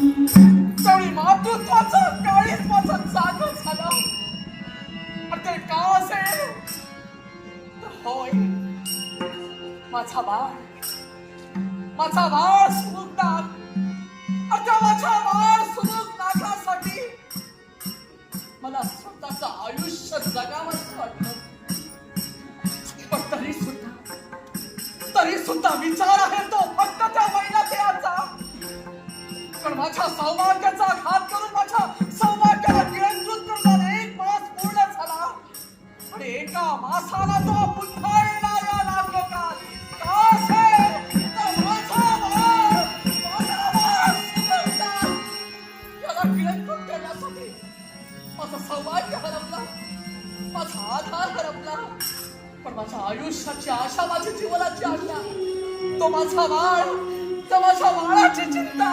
त्यावेळी मातृत्वाचं काळीच माझं जागं झालं. आणि ते का असेल होय. माझा बाळ. माझा बाळ सुमुखनाथ आणि त्या माझ्या बाळ सुमुखनाथासाठी मला स्वतःच आयुष्य जगावंच वाटलं. पण तरी सुद्धा तरी सुद्धा विचार आहे तो पण माझ्या सौभाग्याचा घात करून माझ्या सौभाग्याला नियंत्रित करणारा एक मास पूर्ण झाला. आणि एका मासाला तो पुन्हा येणार या का असेल? तर माझा बाळ, माझा बाळ सुगंधा याला नियंत्रित करण्यासाठी माझं सौभाग्य हरपला. माझा आधार हरपला. पण माझ्या आयुष्याची आशा माझी जीवनाची आशा तो माझा वाळ तो माझ्या बाळाची चिंता.